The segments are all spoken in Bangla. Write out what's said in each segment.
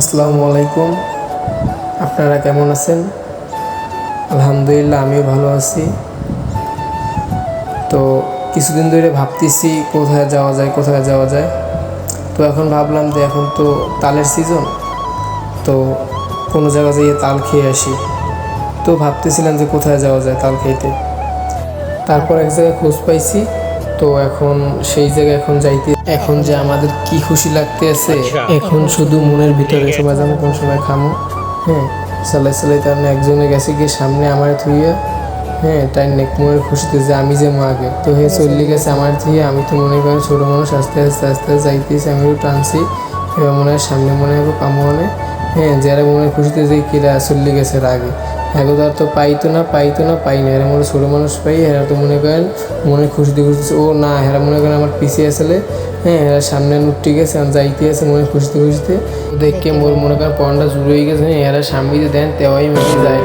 আসসালামু আলাইকুম। আপনারা কেমন আছেন? আলহামদুলিল্লাহ, আমিও ভালো আছি। তো কিছুদিন ধরে ভাবতেছি কোথায় যাওয়া যায়, কোথায় যাওয়া যায়। তো এখন ভাবলাম যে এখন তো তালের সিজন তো কোনো জায়গা যেয়ে তাল খেয়ে আসি। তো ভাবতেছিলাম যে কোথায় যাওয়া যায় তাল খেতে। তারপর এক জায়গায় খোঁজ পাইছি তো এখন সেই জায়গায় এখন যাইতে এখন যে আমাদের কি খুশি লাগতে আছে এখন শুধু মনের ভিতরে সময় যাব কোন সময় খামো। হ্যাঁ সালাই সালাই তার একজনে গেছে গিয়ে সামনে আমার থুইয়া হ্যাঁ তাই নেক মনের খুশিতে যে আমি যে মাকে তো হে চল্লি গেছে আমার থুয়ে আমি তো মনে করি ছোটো মানুষ আস্তে আস্তে আস্তে আস্তে যাইতেছি আমিও টানছি। এবার মনে হয় সামনে মনে হবে কামো মনে হ্যাঁ যারা মনে খুশিতে যে কিরা চললে গেছে রাগে। একদার তো পাইতো না পাইতো না পাই না এরা মনে ছোটো মানুষ পাই এরা তো মনে করেন মনে খুশিতে খুশিতে ও না এরা মনে করেন আমার পিছিয়ে আসলে হ্যাঁ এরা সামনে নুটটি গেছে আর যাইতে আছে মনে খুশিতে খুশিতে দেখে মোর মনে করেন পড়াটা শুরু হয়ে গেছে হ্যাঁ এরা সামনে দেন তেওয়াই মেরে যায়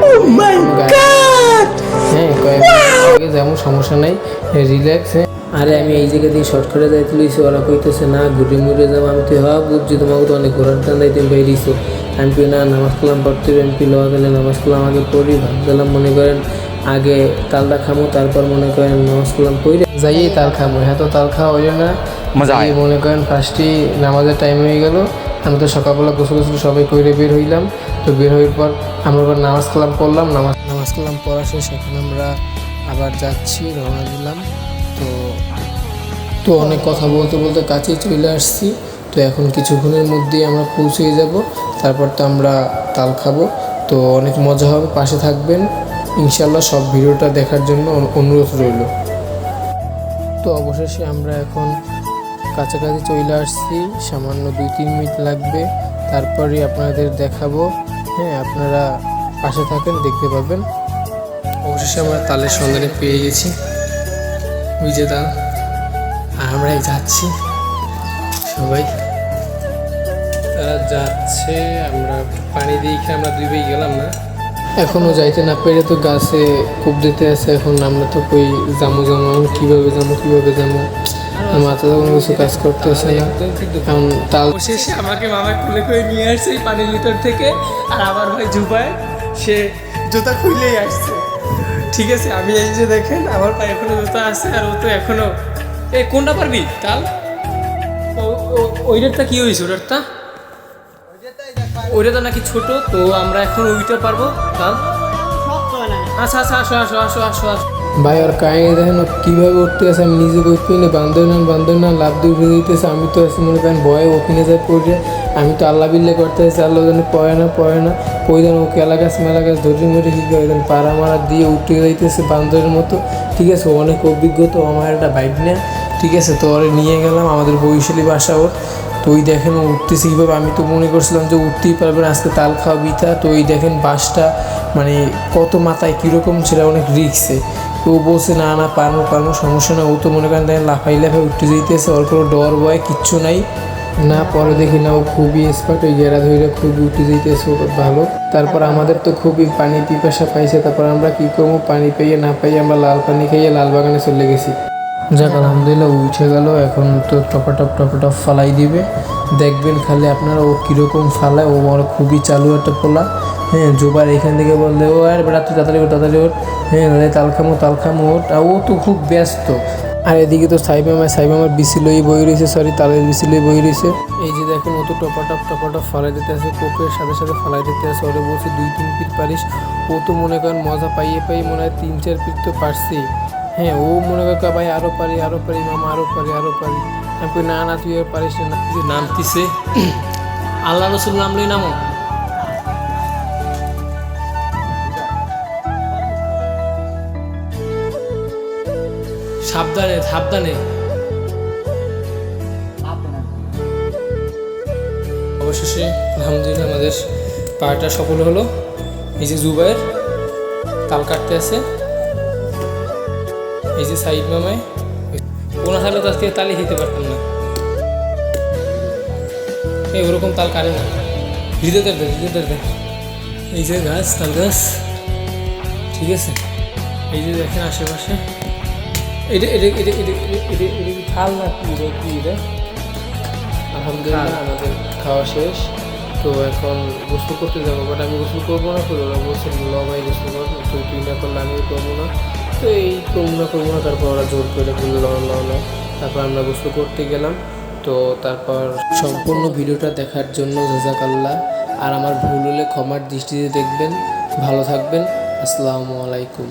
হ্যাঁ কয়েক যেমন সমস্যা নাই রিল্যাক্স হ্যাঁ। আরে আমি এই জায়গা দিয়ে শর্টকাটে যাইতে লইছি ওরা কইতেছে না ঘুরে মুড়ে যাব আমি তো হওয়া বুঝছি তোমাকে তো অনেক ঘোরার টান বেরিয়েছো আমি কই না নামাজ কালাম পড়তে আমি লোয়া গেলে নামাজ কালাম আগে পড়ি ভাবছিলাম মনে করেন আগে তালটা খামো তারপর মনে করেন নামাজ কালাম পড়ি। যাইয়ে তাল খামো হ্যাঁ তো তাল খাওয়া হইল না। মনে করেন ফার্স্টই নামাজের টাইম হয়ে গেল আমি তো সকালবেলা গোসল গোসল সবাই কইরে বের হইলাম। তো বের হওয়ার পর আমরা আবার নামাজ কালাম পড়লাম নামাজ নামাজ কালাম পড়া শেষ এখন আমরা আবার যাচ্ছি রওনা দিলাম। তো তো অনেক কথা বলতে বলতে কাছেই চলে আসছি। তো এখন কিছুক্ষণের মধ্যেই আমরা পৌঁছে যাব। তারপর তো আমরা তাল খাব। তো অনেক মজা হবে, পাশে থাকবেন। ইনশাল্লাহ সব ভিডিওটা দেখার জন্য অনুরোধ রইল। তো অবশেষে আমরা এখন কাছাকাছি চলে আসছি। সামান্য দুই, তিন মিনিট লাগবে। তারপরে আপনাদের দেখাবো। হ্যাঁ আপনারা পাশে থাকেন, দেখতে পাবেন। অবশেষে আমরা তালের সন্ধানে পেয়ে গেছি। ওই যে তাল। আর আমরাই যাচ্ছি। সবাই। তারা যাচ্ছে, আমরা পানি দিয়ে খেয়ে আমরা দুই ভাই গেলাম না। এখনও যাইতে না পেরে তো গাছে কূপ দিতে আছে, এখন আমরা তো কই জামু জামু এখন কীভাবে যাব কীভাবে যাব মাথা তো কিছু কাজ করতেছে না। এখন তাল অবশেষে আমাকে মামা খুলে খুলে নিয়ে আসছে পানির লিটার থেকে, আর আমার ভাই জুবায় সে জুতা খুলেই আসছে। ঠিক আছে, আমি এই যে দেখেন, আমার পায়ে এখনও জুতা আছে আর ও তো এখনও এ, কোনটা পারবি? তাল? ও- ও- ওইটারটা কি হয়েছে? ওটারটা? ওইটা তো নাকি ছোট, তো আমরা এখন ওইটা পারব, কাল। আচ্ছা আচ্ছা আসো আসো আসো আসো আসো। ভাই, আর কাহিনী দেখেন ও কীভাবে উঠতে আছে আমি নিজে করতে না বান্ধব না বান্ধব না, লাভ দিয়ে উঠে দিতেছে, আমি তো আছি মনে করেন ভয়ে ওখানে যাই পড়ে। আমি তো আল্লাহ বিল্লে করতে আছি আল্লাহ জানি পড়ে না পড়ে না। ওই দেন ওকে এলা গাছ মেলা গাছ ধরে মরে কী করে দেন পাড়া মারা দিয়ে উঠে যাইতেছে বান্ধবের মতো। ঠিক আছে অনেক অভিজ্ঞতা আমার একটা বাইক নেয়। ঠিক আছে, তো ওরে নিয়ে গেলাম, আমাদের বৈশালী বাসা ওর। তো ওই দেখেন ও কীভাবে, আমি তো মনে করছিলাম যে উঠতেই পারবে না, আজকে তাল খাওয়া বিতা তো ওই দেখেন বাসটা মানে কত মাথায় কীরকম সেটা অনেক রিক্সে। তো ও বলছে, না না, পারব পারব, সমস্যা না ও তো মনে করেন দেখেন লাফাই লাফাই উঠতে যেতেছে ওর কোনো ডর ভয় কিচ্ছু নাই। না, পরে দেখি না, ও খুবই এক্সপার্ট ওই গেরা ধরে খুবই উঠে যেতেছে ভালো। তারপর আমাদের তো খুবই পানি পিপাসা পাইছে, তারপর আমরা কী করব? পানি পেয়ে না পাইয়ে আমরা লাল পানি খেয়ে লাল বাগানে চলে গেছি। যাক, আলহামদুলিল্লাহ, উঠে গেল। এখন তো টপাটপ টপাটপ ফালাই দিবে। দেখবেন খালি আপনারা ও কীরকম ফালায়, ও আমার খুবই চালু একটা পোলা। হ্যাঁ জোবার এখান থেকে বললে, ও, আর বেড়া তুই তাড়াতাড়ি ওঠ তাড়াতাড়ি ওঠ। হ্যাঁ দাদা তাল খামো, তাল ওঠ। আর ও তো খুব ব্যস্ত। আর এদিকে তো সাইব আমার সাইব আমার বিসি লই বই রয়েছে সরি তালের বিসি লই বই রয়েছে। এই যে দেখেন, ও তো টপাটপ টপাটপ ফালাই দিতে আছে, কোপের সাথে সাথে ফালাই দিতে আছে। ওরে বলছে, দুই, তিন পিট পারিস। ও তো মনে করেন মজা পাইয়ে পাই মনে হয় তিন, চার পিট তো পারছি হ্যাঁ ও মনে করে ভাই, আরও পারি আরও পারি, মামা, আরও পারি আরও পারি। আমি না না, তুই আর পারিস না নামতিছে, আল্লাহ রসুল নামলেই নামো। সাবধানে সাবধানে। অবশেষে, আলহামদুলিল্লাহ, আমাদের পাটা সফল হলো। এই যে জুবাইর, তাল কাটতে আছে। এই যে সাইড মামায় ওনা থাকলে তো আজকে তালি খেতে পারতাম না। এই ওরকম তাল কাটে না। হৃদয়দের দেন হৃদয়দের দেন এই যে গাছ তাল গাছ। ঠিক আছে? এই যে দেখেন আশেপাশে। এটা এটা এটা এটা এটা এটা কি থাল না কি এটা কি এটা আলহামদুলিল্লাহ আমাদের খাওয়া শেষ। তো এখন গোসল করতে যাব বাট আমি গোসল করব না তো ওরা বলছে ল ভাই গোসল করব তো তুই না করলে আমিও করব না। তো এই না করব না, তারপর ওরা জোর করে বলল ল তারপর আমরা গোসল করতে গেলাম। তো তারপর সম্পূর্ণ ভিডিওটা দেখার জন্য জাজাকাল্লাহ আর আমার ভুল হলে ক্ষমার দৃষ্টিতে দেখবেন। ভালো থাকবেন। আসসালামু আলাইকুম।